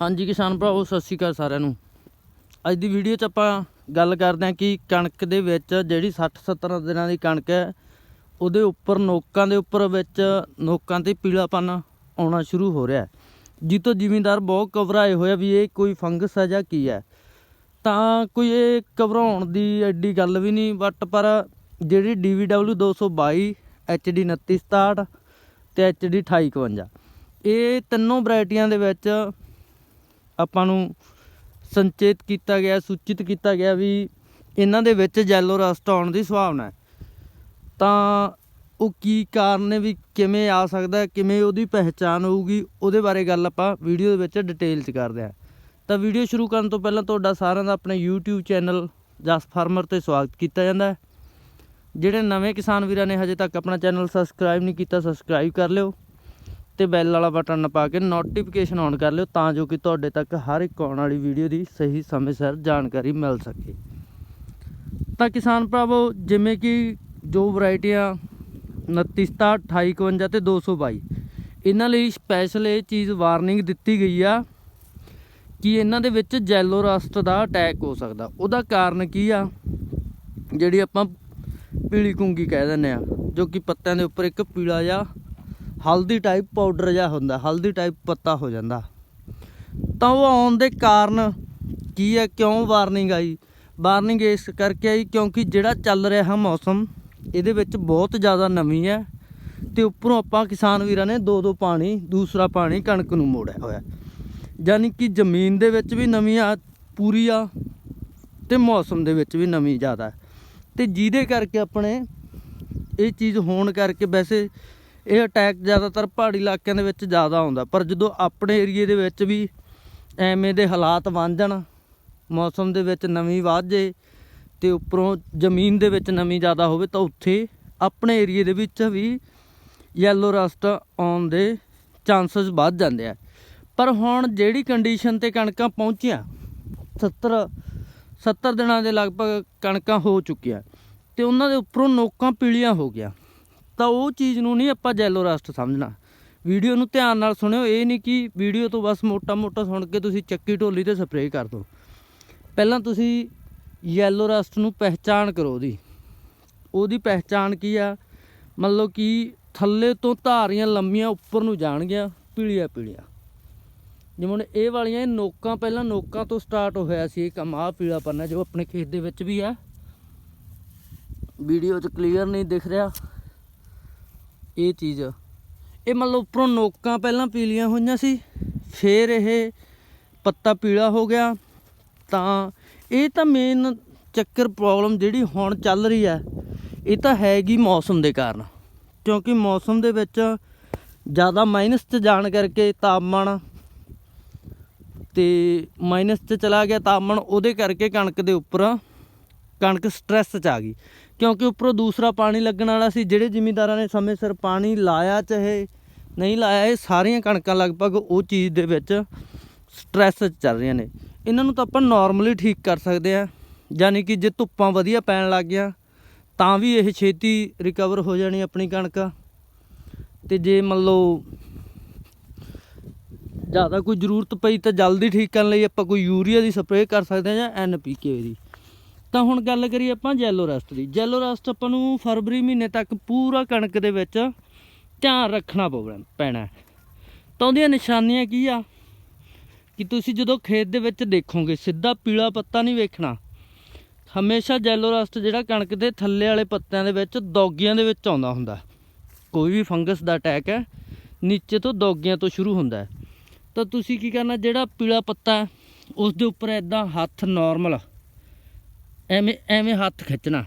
ਹਾਂਜੀ ਕਿਸਾਨ ਭਰਾਓ ਸਤਿ ਸ਼੍ਰੀ ਅਕਾਲ ਸਾਰਿਆਂ ਨੂੰ। ਅੱਜ ਦੀ ਵੀਡੀਓ 'ਚ ਆਪਾਂ ਗੱਲ ਕਰਦੇ ਹਾਂ ਕਿ ਕਣਕ ਦੇ ਵਿੱਚ ਜਿਹੜੀ 60 70 ਦਿਨਾਂ ਦੀ ਕਣਕ ਹੈ, ਉਹਦੇ ਉੱਪਰ ਨੋਕਾਂ ਦੇ ਉੱਪਰ ਵਿੱਚ ਨੋਕਾਂ ਤੇ ਪੀਲਾਪਨ ਆਉਣਾ ਸ਼ੁਰੂ ਹੋ ਰਿਹਾ ਹੈ। ਜ਼ਿਮੀਂਦਾਰ ਬਹੁਤ ਘਬਰਾਏ ਹੋਏ ਵੀ ਇਹ ਕੋਈ ਫੰਗਸ ਹੈ ਜਾਂ ਕੀ ਹੈ। ਤਾਂ ਕੋਈ ਇਹ ਘਬਰਾਉਣ ਦੀ ਐਡੀ ਗੱਲ ਵੀ ਨਹੀਂ ਬਟ ਪਰ ਜਿਹੜੀ DVW 222 HD 2967 ਤੇ HD 2851 ਇਹ ਤਿੰਨੋਂ ਵੈਰਾਈਟੀਆਂ ਦੇ ਵਿੱਚ ਆਪਾਂ ਨੂੰ ਸੰਚੇਤ ਕੀਤਾ ਗਿਆ, ਸੂਚਿਤ ਕੀਤਾ ਗਿਆ ਵੀ ਇਹਨਾਂ ਦੇ ਵਿੱਚ ਜੈਲੋ ਰਸਟ ਆਉਣ ਦੀ ਸੰਭਾਵਨਾ ਹੈ। ਤਾਂ ਉਹ ਕੀ ਕਾਰਨ ਨੇ, ਵੀ ਕਿਵੇਂ ਆ ਸਕਦਾ ਕਿਵੇਂ ਉਹਦੀ ਪਹਿਚਾਣ ਹੋਊਗੀ, ਉਹਦੇ ਬਾਰੇ ਗੱਲ ਆਪਾਂ ਵੀਡੀਓ ਦੇ ਵਿੱਚ ਡਿਟੇਲ 'ਚ ਕਰਦੇ ਹਾਂ। ਤਾਂ ਵੀਡੀਓ ਸ਼ੁਰੂ ਕਰਨ ਤੋਂ ਪਹਿਲਾਂ ਤੁਹਾਡਾ ਸਾਰਿਆਂ ਦਾ ਆਪਣੇ YouTube ਚੈਨਲ ਜਸ ਫਾਰਮਰ ਤੇ ਸਵਾਗਤ ਕੀਤਾ ਜਾਂਦਾ ਹੈ। ਜਿਹੜੇ ਨਵੇਂ ਕਿਸਾਨ ਵੀਰਾਂ ਨੇ ਹਜੇ ਤੱਕ ਆਪਣਾ ਚੈਨਲ ਸਬਸਕ੍ਰਾਈਬ ਨਹੀਂ ਕੀਤਾ ਸਬਸਕ੍ਰਾਈਬ ਕਰ ਲਿਓ। ਤੇ ਬੈਲ ਵਾਲਾ ਬਟਨ ਪਾ ਕੇ ਨੋਟੀਫਿਕੇਸ਼ਨ ਔਨ ਕਰ ਲਿਓ ਤਾਂ ਜੋ ਕਿ ਤੁਹਾਡੇ ਤੱਕ ਹਰ ਇੱਕ ਆਉਣ ਵਾਲੀ ਵੀਡੀਓ ਦੀ ਸਹੀ ਸਮੇਂ ਸਿਰ ਜਾਣਕਾਰੀ ਮਿਲ ਸਕੇ। ਤਾਂ ਕਿਸਾਨ ਭਰਾਵੋ, ਜਿਵੇਂ ਕਿ ਜੋ ਵੈਰਾਈਟੀਆਂ 29 27 28 ਤੇ 222 ਇਹਨਾਂ ਲਈ ਸਪੈਸ਼ਲ ਇਹ ਚੀਜ਼ ਵਾਰਨਿੰਗ ਦਿੱਤੀ ਗਈ ਆ ਕਿ ਇਹਨਾਂ ਦੇ ਵਿੱਚ ਜੈਲੋ ਰਸਟ ਦਾ ਅਟੈਕ ਹੋ ਸਕਦਾ। ਉਹਦਾ ਕਾਰਨ ਕੀ ਆ? ਜਿਹੜੀ ਆਪਾਂ ਪੀਲੀ ਕੁੰਗੀ ਕਹਿ ਦਿੰਦੇ ਆ, ਜੋ ਕਿ ਪੱਤਿਆਂ ਦੇ ਉੱਪਰ ਇੱਕ ਪੀਲਾ ਜਿਹਾ ਹਲਦੀ ਟਾਈਪ ਪਾਊਡਰ ਜਿਹਾ ਹੁੰਦਾ, ਹਲਦੀ ਟਾਈਪ ਪੱਤਾ ਹੋ ਜਾਂਦਾ। ਤਾਂ ਉਹ ਆਉਣ ਦੇ ਕਾਰਨ ਕੀ ਹੈ, ਕਿਉਂ ਵਾਰਨਿੰਗ ਆਈ? ਵਾਰਨਿੰਗ ਇਸ ਕਰਕੇ ਆਈ ਕਿਉਂਕਿ ਜਿਹੜਾ ਚੱਲ ਰਿਹਾ ਮੌਸਮ, ਇਹਦੇ ਵਿੱਚ ਬਹੁਤ ਜ਼ਿਆਦਾ ਨਮੀ ਹੈ ਤੇ ਉੱਪਰੋਂ ਆਪਾਂ ਕਿਸਾਨ ਵੀਰਾਂ ਨੇ ਦੋ ਦੋ ਪਾਣੀ, ਦੂਸਰਾ ਪਾਣੀ ਕਣਕ ਨੂੰ ਮੋੜਿਆ ਹੋਇਆ। ਯਾਨੀ ਕਿ ਜ਼ਮੀਨ ਦੇ ਵਿੱਚ ਵੀ ਨਮੀ ਆ, ਪੂਰੀ ਆ ਤੇ ਮੌਸਮ ਦੇ ਵਿੱਚ ਵੀ ਨਮੀ ਜ਼ਿਆਦਾ ਹੈ। ਤੇ ਜਿਹਦੇ ਕਰਕੇ ਆਪਣੇ ਇਹ ਚੀਜ਼ ਹੋਣ ਕਰਕੇ ਵੈਸੇ ਇਹ ਅਟੈਕ ਜ਼ਿਆਦਾਤਰ ਪਹਾੜੀ ਇਲਾਕਿਆਂ ਦੇ ਵਿੱਚ ਜ਼ਿਆਦਾ ਆਉਂਦਾ ਪਰ ਜਦੋਂ ਆਪਣੇ ਏਰੀਏ ਦੇ ਵਿੱਚ ਵੀ ਐਵੇਂ ਦੇ ਹਾਲਾਤ ਬਣ ਜਾਣ, ਮੌਸਮ ਦੇ ਵਿੱਚ ਨਮੀ ਵੱਧ ਜੇ ਤੇ ਉੱਪਰੋਂ ਜ਼ਮੀਨ ਦੇ ਵਿੱਚ ਨਮੀ ਜ਼ਿਆਦਾ ਹੋਵੇ ਤਾਂ ਉੱਥੇ ਆਪਣੇ ਏਰੀਏ ਦੇ ਵਿੱਚ ਵੀ ਯੈਲੋ ਰਸਟ ਆਉਣ ਦੇ ਚਾਂਸਸ ਵੱਧ ਜਾਂਦੇ ਆ। ਪਰ ਹੁਣ ਜਿਹੜੀ ਕੰਡੀਸ਼ਨ ਤੇ ਕਣਕਾਂ ਪਹੁੰਚੀਆਂ 70 70 ਦਿਨਾਂ ਦੇ ਲਗਭਗ ਕਣਕਾਂ ਹੋ ਚੁੱਕੀਆਂ ਤੇ ਉਹਨਾਂ ਦੇ ਉੱਪਰੋਂ ਨੋਕਾਂ ਪੀਲੀਆਂ ਹੋ ਗਿਆ ਤਾਂ ਉਹ ਚੀਜ਼ ਨੂੰ ਨਹੀਂ ਆਪਾਂ ਜੈਲੋ ਰਸਟ ਸਮਝਣਾ। ਵੀਡੀਓ ਨੂੰ ਧਿਆਨ ਨਾਲ ਸੁਣਿਓ, ਇਹ ਨਹੀਂ ਕਿ ਵੀਡੀਓ ਤੋਂ ਬਸ ਮੋਟਾ-ਮੋਟਾ ਸੁਣ ਕੇ ਤੁਸੀਂ ਚੱਕੀ ਢੋਲੀ ਤੇ ਸਪਰੇਅ ਕਰ ਦਿਓ। ਪਹਿਲਾਂ ਤੁਸੀਂ ਯੈਲੋ ਰਸਟ ਨੂੰ ਪਹਿਚਾਣ ਕਰੋ ਉਹਦੀ। ਉਹਦੀ ਪਹਿਚਾਣ ਕੀ ਆ? ਮਤਲਬ ਕਿ ਥੱਲੇ ਤੋਂ ਧਾਰੀਆਂ ਲੰਮੀਆਂ ਉੱਪਰ ਨੂੰ ਜਾਣਗੀਆਂ, ਪੀਲੀਆਂ ਪੀਲੀਆਂ। ਜਿਵੇਂ ਹੁਣ ਇਹ ਵਾਲੀਆਂ ਇਹ ਨੋਕਾਂ, ਪਹਿਲਾਂ ਨੋਕਾਂ ਤੋਂ ਸਟਾਰਟ ਹੋਇਆ ਸੀ ਇਹ ਕੰਮ, ਆਹ ਪੀਲਾ ਪੰਨਾ ਜੋ ਆਪਣੇ ਖੇਤ ਦੇ ਵਿੱਚ ਵੀ ਆ। ਵੀਡੀਓ 'ਚ ਕਲੀਅਰ ਨਹੀਂ ਦਿਖ ਰਿਹਾ। ਇਹ ਚੀਜ਼। ਇਹ ਮੰਨ ਲਓ ਉੱਪਰੋਂ ਨੋਕਾਂ ਪਹਿਲਾਂ ਪੀਲੀਆਂ ਹੋਈਆਂ ਸੀ, ਫਿਰ ਇਹ ਪੱਤਾ ਪੀਲਾ ਹੋ ਗਿਆ। ਤਾਂ ਇਹ ਤਾਂ ਮੇਨ ਚੱਕਰ ਪ੍ਰੋਬਲਮ ਜਿਹੜੀ ਹੁਣ ਚੱਲ ਰਹੀ ਹੈ, ਇਹ ਤਾਂ ਹੈਗੀ ਮੌਸਮ ਦੇ ਕਾਰਨ। ਕਿਉਂਕਿ ਮੌਸਮ ਦੇ ਵਿੱਚ ਜ਼ਿਆਦਾ ਮਾਈਨਸ 'ਚ ਜਾਣ ਕਰਕੇ ਤਾਪਮਾਨ ਤੇ ਮਾਈਨਸ 'ਚ ਚਲਾ ਗਿਆ ਤਾਪਮਾਨ, ਉਹਦੇ ਕਰਕੇ ਕਣਕ ਦੇ ਉੱਪਰ ਕਣਕ ਸਟ੍ਰੈਸ 'ਚ ਆ ਗਈ। ਕਿਉਂਕਿ ਉੱਪਰੋਂ ਦੂਸਰਾ ਪਾਣੀ ਲੱਗਣ ਵਾਲਾ ਸੀ, ਜਿਹੜੇ ਜ਼ਿਮੀਂਦਾਰਾਂ ਨੇ ਸਮੇਂ ਸਿਰ ਪਾਣੀ ਲਾਇਆ, ਚਾਹੇ ਨਹੀਂ ਲਾਇਆ, ਇਹ ਸਾਰੀਆਂ ਕਣਕਾਂ ਲਗਭਗ ਉਹ ਚੀਜ਼ ਦੇ ਵਿੱਚ ਸਟ੍ਰੈਸ 'ਚ ਚੱਲ ਰਹੀਆਂ ਨੇ। ਇਹਨਾਂ ਨੂੰ ਤਾਂ ਆਪਾਂ ਨਾਰਮਲੀ ਠੀਕ ਕਰ ਸਕਦੇ ਆ ਯਾਨੀ ਕਿ ਜੇ ਧੁੱਪਾਂ ਵਧੀਆ ਪੈਣ ਲੱਗ ਗਿਆ ਤਾਂ ਵੀ ਇਹ ਛੇਤੀ ਰਿਕਵਰ ਹੋ ਜਾਣੀ ਆਪਣੀ ਕਣਕ। ਤੇ ਜੇ ਮੰਨ ਲਓ ਜ਼ਿਆਦਾ ਕੋਈ ਜ਼ਰੂਰਤ ਪਈ ਤਾਂ ਜਲਦੀ ਠੀਕ ਕਰਨ ਲਈ ਆਪਾਂ ਕੋਈ ਯੂਰੀਆ ਦੀ ਸਪਰੇਅ ਕਰ ਸਕਦੇ ਹਾਂ ਜਾਂ ਐਨਪੀਕੇ ਦੀ। ਤਾਂ ਹੁਣ ਗੱਲ ਕਰੀਏ ਆਪਾਂ ਜੈਲੋ ਰਸਟ ਦੀ। ਜੈਲੋ ਰਸਟ ਆਪਾਂ ਨੂੰ ਫਰਵਰੀ ਮਹੀਨੇ ਤੱਕ ਪੂਰਾ ਕਣਕ ਦੇ ਵਿੱਚ ਧਿਆਨ ਰੱਖਣਾ ਪਊਗਾ ਪੈਣਾ। ਤਾਂ ਉਹਦੀਆਂ ਨਿਸ਼ਾਨੀਆਂ ਕੀ ਆ? ਕਿ ਤੁਸੀਂ ਜਦੋਂ ਖੇਤ ਦੇ ਵਿੱਚ ਦੇਖੋਗੇ, ਸਿੱਧਾ ਪੀਲਾ ਪੱਤਾ ਨਹੀਂ ਵੇਖਣਾ। ਹਮੇਸ਼ਾ ਜੈਲੋ ਰਸਟ ਜਿਹੜਾ ਕਣਕ ਦੇ ਥੱਲੇ ਵਾਲੇ ਪੱਤਿਆਂ ਦੇ ਵਿੱਚ ਦੌਗੀਆਂ ਦੇ ਵਿੱਚ ਆਉਂਦਾ ਹੁੰਦਾ। ਕੋਈ ਵੀ ਫੰਗਸ ਦਾ ਅਟੈਕ ਹੈ, ਨੀਚੇ ਤੋਂ ਦੌਗੀਆਂ ਤੋਂ ਸ਼ੁਰੂ ਹੁੰਦਾ ਤਾਂ ਤੁਸੀਂ ਕੀ ਕਰਨਾ, ਜਿਹੜਾ ਪੀਲਾ ਪੱਤਾ ਉਸ ਦੇ ਉੱਪਰ ਐਦਾਂ ਹੱਥ ਨਾਰਮਲ ਐਵੇਂ ਐਵੇਂ ਹੱਥ ਖਿੱਚਣਾ।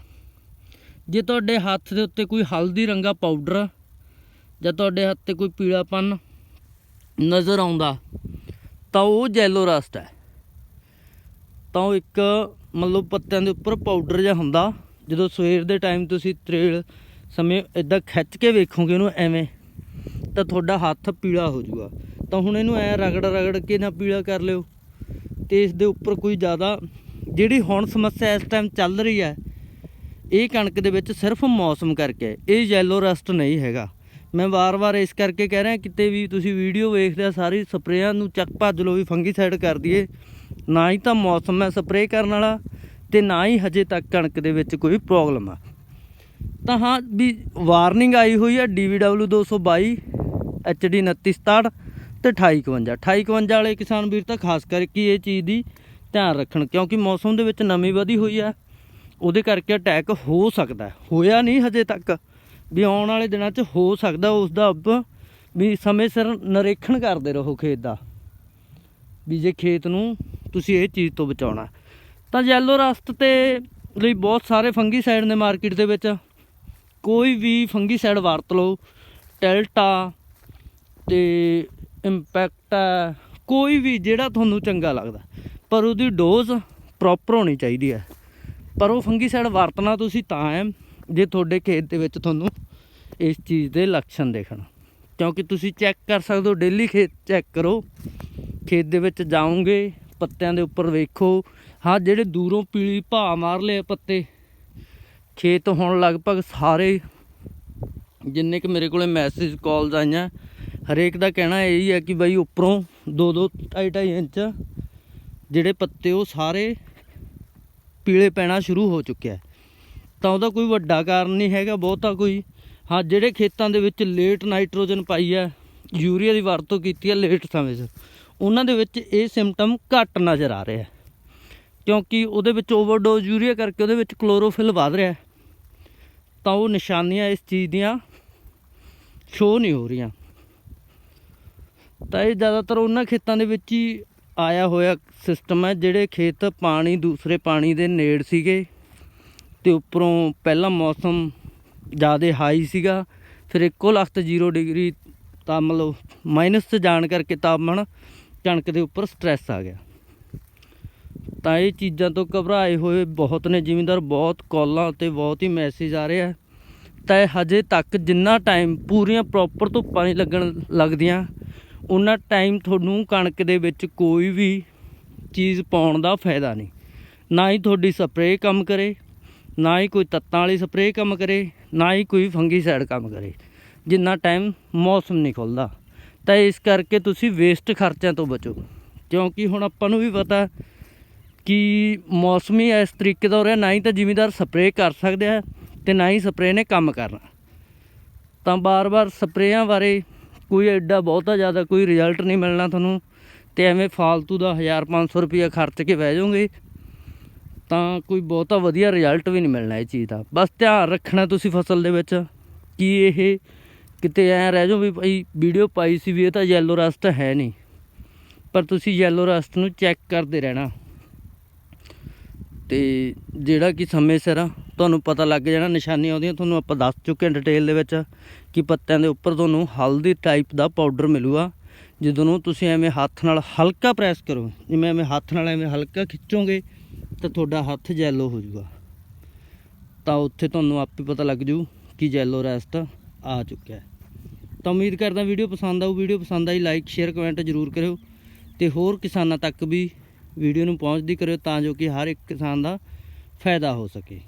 ਜੇ ਤੁਹਾਡੇ ਹੱਥ ਦੇ ਉੱਤੇ ਕੋਈ ਹਲਦੀ ਰੰਗਾ ਪਾਊਡਰ ਜਾਂ ਤੁਹਾਡੇ ਹੱਥ ਤੇ ਕੋਈ ਪੀਲਾਪਨ ਨਜ਼ਰ ਆਉਂਦਾ, ਤਾਂ ਉਹ ਜੈਲੋ ਰਸਟ ਹੈ। ਤਾਂ ਉਹ ਇੱਕ ਮਤਲਬ ਪੱਤਿਆਂ ਦੇ ਉੱਪਰ ਪਾਊਡਰ ਜਿਹਾ ਹੁੰਦਾ, ਜਦੋਂ ਸਵੇਰ ਦੇ ਟਾਈਮ ਤੁਸੀਂ ਤਰੇਲ ਸਮੇਂ ਇਦਾਂ ਖਿੱਚ ਕੇ ਵੇਖੋਗੇ ਉਹਨੂੰ ਐਵੇਂ, ਤਾਂ ਤੁਹਾਡਾ ਹੱਥ ਪੀਲਾ ਹੋ ਜਾਊਗਾ। ਤਾਂ ਹੁਣ ਇਹਨੂੰ ਐ ਰਗੜ ਰਗੜ ਕੇ ਨਾ ਪੀਲਾ ਕਰ ਲਿਓ, ਤੇ ਇਸ ਦੇ ਉੱਪਰ ਕੋਈ ਜ਼ਿਆਦਾ ਜਿਹੜੀ ਹੁਣ ਸਮੱਸਿਆ ਇਸ ਟਾਈਮ ਚੱਲ ਰਹੀ ਹੈ, ਇਹ ਕਣਕ ਦੇ ਵਿੱਚ ਸਿਰਫ ਮੌਸਮ ਕਰਕੇ, ਇਹ ਯੈਲੋ ਰਸਟ ਨਹੀਂ ਹੈਗਾ। ਮੈਂ ਵਾਰ-ਵਾਰ ਇਸ ਕਰਕੇ ਕਹਿ ਰਿਹਾ, ਕਿਤੇ ਵੀ ਤੁਸੀਂ ਵੀਡੀਓ ਵੇਖਦੇ ਆ, ਸਾਰੀ ਸਪਰੇਆਂ ਨੂੰ ਚੱਕ ਭੱਜ ਲਓ ਵੀ ਫੰਗੀਸਾਈਡ ਕਰ ਦਈਏ, ਨਾ ਹੀ ਤਾਂ ਮੌਸਮ ਹੈ ਸਪਰੇਅ ਕਰਨ ਵਾਲਾ ਤੇ ਨਾ ਹੀ ਹਜੇ ਤੱਕ ਕਣਕ ਦੇ ਵਿੱਚ ਕੋਈ ਪ੍ਰੋਬਲਮ ਆ। ਤਾਂ ਹਾਂ, ਵੀ ਵਾਰਨਿੰਗ ਆਈ ਹੋਈ ਹੈ DVW 222 HD 2967 ਤੇ 2851 2851 ਵਾਲੇ ਕਿਸਾਨ ਵੀਰ ਤਾਂ ਖਾਸ ਕਰਕੇ ਇਹ ਚੀਜ਼ ਦੀ ਧਿਆਨ ਰੱਖਣ, ਕਿਉਂਕਿ ਮੌਸਮ ਦੇ ਵਿੱਚ ਨਮੀ ਵਧੀ ਹੋਈ ਆ ਉਹਦੇ ਕਰਕੇ ਅਟੈਕ ਹੋ ਸਕਦਾ ਹੋਇਆ ਨਹੀਂ ਹਜੇ ਤੱਕ। ਵੀ ਆਉਣ ਵਾਲੇ ਦਿਨਾਂ 'ਚ ਹੋ ਸਕਦਾ ਉਸ ਦਾ ਵੀ ਸਮੇਂ ਸਿਰ ਨਿਰੀਖਣ ਕਰਦੇ ਰਹੋ ਖੇਤ ਦਾ। ਵੀ ਜੇ ਖੇਤ ਨੂੰ ਤੁਸੀਂ ਇਹ ਚੀਜ਼ ਤੋਂ ਬਚਾਉਣਾ। ਤਾਂ ਯੈਲੋ ਰਸਤ ਤੇ ਲਈ ਬਹੁਤ ਸਾਰੇ ਫੰਗੀਸਾਈਡ ਨੇ ਮਾਰਕੀਟ ਦੇ ਵਿੱਚ। ਕੋਈ ਵੀ ਫੰਗੀਸਾਈਡ ਵਰਤ ਲਓ। ਟੈਲਟਾ ਤੇ ਇੰਪੈਕਟ ਕੋਈ ਵੀ ਜਿਹੜਾ ਤੁਹਾਨੂੰ ਚੰਗਾ ਲੱਗਦਾ। ਪਰ ਉਹਦੀ ਡੋਜ਼ ਪ੍ਰੋਪਰ ਹੋਣੀ ਚਾਹੀਦੀ ਹੈ। ਪਰ ਉਹ ਫੰਗੀਸਾਈਡ ਵਰਤਣਾ ਤੁਸੀਂ ਤਾਂ ਹੈ, ਜੇ ਤੁਹਾਡੇ ਖੇਤ ਦੇ ਵਿੱਚ ਤੁਹਾਨੂੰ ਇਸ ਚੀਜ਼ ਦੇ ਲੱਛਣ ਦੇਖਣ। ਕਿਉਂਕਿ ਤੁਸੀਂ ਚੈੱਕ ਕਰ ਸਕਦੇ ਹੋ ਡੇਲੀ ਖੇਤ ਚੈੱਕ ਕਰੋ। ਖੇਤ ਦੇ ਵਿੱਚ ਜਾਓਗੇ, ਪੱਤਿਆਂ ਦੇ ਉੱਪਰ ਵੇਖੋ। ਹਾਂ, ਜਿਹੜੇ ਦੂਰੋਂ ਪੀਲੀ ਭਾ ਮਾਰ ਲਏ ਪੱਤੇ, ਖੇਤ ਹੁਣ ਲਗਭਗ ਸਾਰੇ ਜਿੰਨੇ ਕਿ ਮੇਰੇ ਕੋਲੇ ਮੈਸੇਜ ਕਾਲਸ ਆਈਆਂ, ਹਰੇਕ ਦਾ ਕਹਿਣਾ ਇਹੀ ਹੈ ਕਿ ਬਾਈ ਉੱਪਰੋਂ 2 2 2.5 2.5 ਇੰਚ ਜਿਹੜੇ ਪੱਤੇ ਉਹ ਸਾਰੇ ਪੀਲੇ ਪੈਣਾ ਸ਼ੁਰੂ ਹੋ ਚੁੱਕਿਆ ਤਾਂ ਉਹਦਾ ਕੋਈ ਵੱਡਾ ਕਾਰਨ ਨਹੀਂ ਹੈਗਾ, ਬਹੁਤਾ ਕੋਈ। ਹਾਂ, ਜਿਹੜੇ ਖੇਤਾਂ ਦੇ ਵਿੱਚ ਲੇਟ ਨਾਈਟ੍ਰੋਜਨ ਪਾਈ ਹੈ ਯੂਰੀਆ ਦੀ ਵਰਤੋਂ ਕੀਤੀ ਹੈ ਲੇਟ ਸਮੇਂ 'ਚ, ਉਹਨਾਂ ਦੇ ਵਿੱਚ ਇਹ ਸਿੰਪਟਮ ਘੱਟ ਨਜ਼ਰ ਆ ਰਿਹਾ ਕਿਉਂਕਿ ਉਹਦੇ ਵਿੱਚ ਓਵਰਡੋਜ਼ ਯੂਰੀਆ ਕਰਕੇ ਉਹਦੇ ਵਿੱਚ ਕਲੋਰੋਫਿਲ ਵਧ ਰਿਹਾ। ਤਾਂ ਉਹ ਨਿਸ਼ਾਨੀਆਂ ਇਸ ਚੀਜ਼ ਦੀਆਂ ਸ਼ੋ ਨਹੀਂ ਹੋ ਰਹੀਆਂ। ਤਾਂ ਇਹ ਜ਼ਿਆਦਾਤਰ ਉਹਨਾਂ ਖੇਤਾਂ ਦੇ ਵਿੱਚ ਹੀ ਆਇਆ ਹੋਇਆ ਸਿਸਟਮ ਹੈ ਜਿਹੜੇ ਖੇਤ ਪਾਣੀ, ਦੂਸਰੇ ਪਾਣੀ ਦੇ ਨੇੜ ਸੀਗੇ ਤੇ ਉੱਪਰੋਂ ਪਹਿਲਾਂ ਮੌਸਮ ਜ਼ਿਆਦਾ ਹਾਈ ਸੀਗਾ, ਫਿਰ ਇੱਕੋ ਲਖਤ 0 ਡਿਗਰੀ ਤਾਂ ਮਤਲਬ ਮਾਈਨਸ 'ਚ ਜਾਣ ਕਰਕੇ ਤਾਪਮਾਨ ਕਣਕ ਦੇ ਉੱਪਰ ਸਟ੍ਰੈਸ ਆ ਗਿਆ। ਤਾਂ ਇਹ ਚੀਜ਼ਾਂ ਤੋਂ ਘਬਰਾਏ ਹੋਏ ਬਹੁਤ ਨੇ ਜ਼ਿਮੀਂਦਾਰ, ਬਹੁਤ ਕਾਲਾਂ ਤੇ ਬਹੁਤ ਹੀ ਮੈਸੇਜ ਆ ਰਹੇ ਆ। ਤਾਂ ਹਜੇ ਤੱਕ ਜਿੰਨਾ ਟਾਈਮ ਪੂਰੀਆਂ ਪ੍ਰੋਪਰ ਧੁੱਪਾਂ ਨਹੀਂ ਲੱਗਣ ਲੱਗਦੀਆਂ ਉਹਨਾਂ ਟਾਈਮ ਤੁਹਾਨੂੰ ਕਣਕ ਦੇ ਵਿੱਚ ਕੋਈ ਵੀ ਚੀਜ਼ ਪਾਉਣ ਦਾ ਫਾਇਦਾ ਨਹੀਂ। ਨਾ ਹੀ ਤੁਹਾਡੀ ਸਪਰੇਅ ਕੰਮ ਕਰੇ, ਨਾ ਹੀ ਕੋਈ ਤੱਤਾਂ ਵਾਲੀ ਸਪਰੇਅ ਕੰਮ ਕਰੇ, ਨਾ ਹੀ ਕੋਈ ਫੰਗੀਸਾਈਡ ਕੰਮ ਕਰੇ। ਜਿੰਨਾ ਟਾਈਮ ਮੌਸਮ ਨਹੀਂ ਖੁੱਲਦਾ। ਤਾਂ ਇਸ ਕਰਕੇ ਤੁਸੀਂ ਵੇਸਟ ਖਰਚਿਆਂ ਤੋਂ ਬਚੋ। ਕਿਉਂਕਿ ਹੁਣ ਆਪਾਂ ਨੂੰ ਵੀ ਪਤਾ ਕਿ ਮੌਸਮੀ ਇਸ ਤਰੀਕੇ ਦਾ ਹੋ ਰਿਹਾ, ਨਾ ਹੀ ਤਾਂ ਜ਼ਿਮੀਦਾਰ ਸਪਰੇਅ ਕਰ ਸਕਦੇ ਆ ਤੇ ਨਾ ਹੀ ਸਪਰੇਅ ਨੇ ਕੰਮ ਕਰਨਾ। ਤਾਂ ਬਾਰ-ਬਾਰ ਸਪਰੇਆਂ ਬਾਰੇ ਕੋਈ ਐਡਾ ਬਹੁਤਾ ਜ਼ਿਆਦਾ ਕੋਈ ਰਿਜ਼ਲਟ ਨਹੀਂ ਮਿਲਣਾ ਤੁਹਾਨੂੰ ਤੇ ਐਵੇਂ ਫਾਲਤੂ ਦਾ 1500 ਰੁਪਇਆ ਖਰਚ ਕੇ ਬਹਿ ਜਾਓਗੇ, ਤਾਂ ਕੋਈ ਬਹੁਤਾ ਵਧੀਆ ਰਿਜ਼ਲਟ ਵੀ ਨਹੀਂ ਮਿਲਣਾ ਇਹ ਚੀਜ਼ ਦਾ। ਬਸ ਧਿਆਨ ਰੱਖਣਾ ਤੁਸੀਂ ਫਸਲ ਦੇ ਵਿੱਚ ਕਿ ਇਹ ਕਿਤੇ ਐ ਰਹਿ ਜਾਓ ਵੀ ਭਾਈ ਵੀਡੀਓ ਪਾਈ ਸੀ ਵੀ ਇਹ ਤਾਂ ਯੈਲੋ ਰਸਟ ਹੈ ਨਹੀਂ, ਪਰ ਤੁਸੀਂ ਯੈਲੋ ਰਸਟ ਨੂੰ ਚੈੱਕ ਕਰਦੇ ਰਹਿਣਾ। ਤੇ ਜਿਹੜਾ ਕਿ ਸਮੇਂ ਸਿਰ ਤੁਹਾਨੂੰ ਪਤਾ ਲੱਗ ਜਾਣਾ ਨਿਸ਼ਾਨੀਆਂ ਆਉਂਦੀਆਂ ਤੁਹਾਨੂੰ ਆਪਾਂ ਦੱਸ ਚੁੱਕੇ ਹਾਂ ਡਿਟੇਲ ਦੇ ਵਿੱਚ ਕਿ ਪੱਤਿਆਂ ਦੇ ਉੱਪਰ ਤੁਹਾਨੂੰ ਹਲਦੀ ਟਾਈਪ ਦਾ ਪਾਊਡਰ ਮਿਲੂਗਾ। ਜਦੋਂ ਨੂੰ ਤੁਸੀਂ ਐਵੇਂ ਹੱਥ ਨਾਲ ਹਲਕਾ ਪ੍ਰੈਸ ਕਰੋ, ਜਿਵੇਂ ਐਵੇਂ ਹੱਥ ਨਾਲ ਐਵੇਂ ਹਲਕਾ ਖਿੱਚੋਗੇ ਤਾਂ ਤੁਹਾਡਾ ਹੱਥ ਜੈਲੋ ਹੋ ਜਾਊਗਾ। ਤਾਂ ਉੱਥੇ ਤੁਹਾਨੂੰ ਆਪੇ ਪਤਾ ਲੱਗ ਜੂ ਕਿ ਜੈਲੋ ਰੈਸਟ ਆ ਚੁੱਕਿਆ ਹੈ। ਤਾਂ ਉਮੀਦ ਕਰਦਾ ਵੀਡੀਓ ਪਸੰਦ ਆਊ। ਵੀਡੀਓ ਪਸੰਦ ਆਈ ਲਾਈਕ ਸ਼ੇਅਰ ਕਮੈਂਟ ਜ਼ਰੂਰ ਕਰਿਓ ਤੇ ਹੋਰ ਕਿਸਾਨਾਂ ਤੱਕ ਵੀ ਵੀਡੀਓ ਨੂੰ ਪਹੁੰਚਦੀ ਕਰਿਓ ਤਾਂ ਜੋ ਕਿ ਹਰ ਇੱਕ ਕਿਸਾਨ ਦਾ ਫਾਇਦਾ ਹੋ ਸਕੇ।